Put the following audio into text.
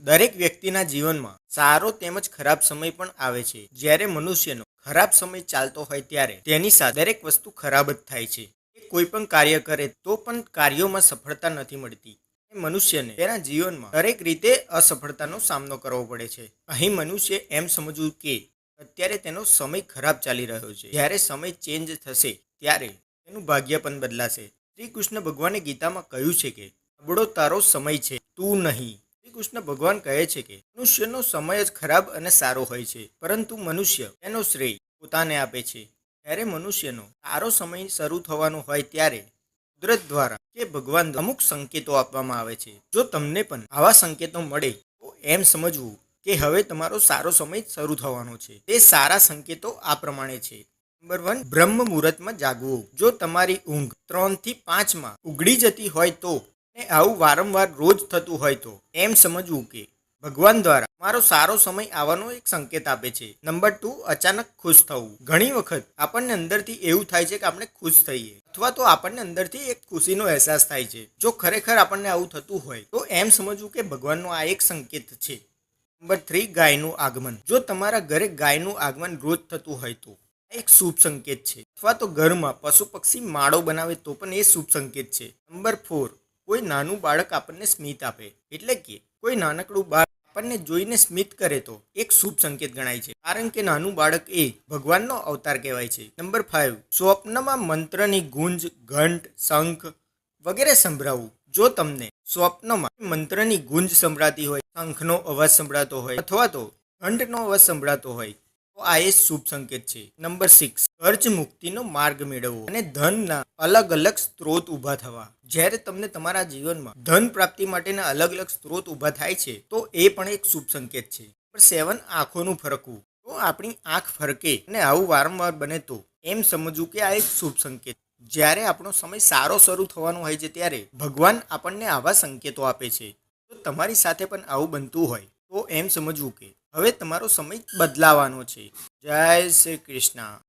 દરેક વ્યક્તિના જીવનમાં સારો તેમજ ખરાબ સમય પણ આવે છે. જ્યારે મનુષ્યનો ખરાબ સમય ચાલતો હોય ત્યારે તેની સાથે દરેક વસ્તુ ખરાબ જ થાય છે. કોઈ પણ કાર્ય કરે તો પણ કાર્યોમાં સફળતા નથી મળતી. મનુષ્યને તેના જીવનમાં દરેક રીતે અસફળતાનો સામનો કરવો પડે છે. અહીં મનુષ્ય એમ સમજવું કે અત્યારે તેનો સમય ખરાબ ચાલી રહ્યો છે. જ્યારે સમય ચેન્જ થશે ત્યારે તેનું ભાગ્ય પણ બદલાશે. શ્રી કૃષ્ણ ભગવાને ગીતામાં કહ્યું છે કે નબળો તારો સમય છે, તું નહીં. કૃષ્ણ ભગવાન કહે છે કે, મનુષ્યનો સમય જ ખરાબ અને સારો હોય છે, પરંતુ મનુષ્ય એનો શ્રેય પોતાને આપે છે. જ્યારે મનુષ્યનો સારો સમય શરૂ થવાનો હોય ત્યારે કુદરત દ્વારા કે ભગવાન અમુક સંકેતો આપવામાં આવે છે. જો તમને પણ આવા સંકેતો મળે, તો એમ સમજવું કે હવે તમારો સારો સમય શરૂ થવાનો છે. તે સારા સંકેતો આ પ્રમાણે છે. નંબર વન, બ્રહ્મ મુહૂર્તમાં જાગવું. જો તમારી ઊંઘ ત્રણથી પાંચમાં ઉઘડી જતી હોય તો અને આવું વારંવાર રોજ થતું હોય તો? એમ સમજવું કે ભગવાન દ્વારા મારો સારો સમય આવવાનો એક સંકેત આપે છે. નંબર ટુ, અચાનક ખુશ થવું. ઘણી વખત આપણને અંદરથી એવું થાય છે કે આપણે ખુશ થઈએ. અથવા તો આપણને અંદરથી એક ખુશીનો અહેસાસ થાય છે. જો ખરેખર આપણને આવું થતું હોય, તો એમ સમજવું કે ભગવાનનો આ એક સંકેત છે. નંબર થ્રી, ગાયનું આગમન. જો તમારા ઘરે ગાયનું આગમન રોજ થતું હોય તો? એક શુભ સંકેત છે. અથવા તો ઘરમાં પશુ પક્ષી માળો બનાવે તો પણ એ શુભ સંકેત છે. નંબર ફોર કોઈ નાનું બાળક આપણને સ્મિત આપે. એટલે કે કોઈ નાનકડું બાળક આપણને જોઈને સ્મિત કરે તો એક શુભ સંકેત ગણાય છે. કારણ કે નાનું બાળક એ ભગવાનનો અવતાર કહેવાય છે. નંબર ફાઇવ સ્વપ્નમાં મંત્રની ગુંજ, ઘંટ, શંખ વગેરે સંભળાવવું જો તમને સ્વપ્નમાં મંત્રની ગુંજ સંભળાતી હોય, શંખનો અવાજ સંભળાતો હોય અથવા તો ઘંટનો અવાજ સંભળાતો હોય તો આ એ શુભ સંકેત છે. નંબર સિક્સ ખર્ચ મુક્તિનો માર્ગ મેળવવો અને ધનના અલગ અલગ સ્ત્રોત ઊભા થવા. જ્યારે તમને તમારા જીવનમાં ધન પ્રાપ્તિ માટેના અલગ અલગ સ્ત્રોત ઊભા થાય છે, તો એ પણ એક શુભ સંકેત છે. નંબર સેવન આંખોનું ફરકવું. તો આપણી આંખ ફરકે અને આવું વારંવાર બને તો એમ સમજવું કે આ એક શુભ સંકેત જ્યારે આપણો સમય સારો શરૂ થવાનો હોય છે, ત્યારે ભગવાન આપણને આવા સંકેતો આપે છે. તો તમારી સાથે પણ આવું બનતું હોય, તો એમ સમજવું કે હવે તમારો સમય બદલાવાનો છે. જય શ્રી કૃષ્ણ.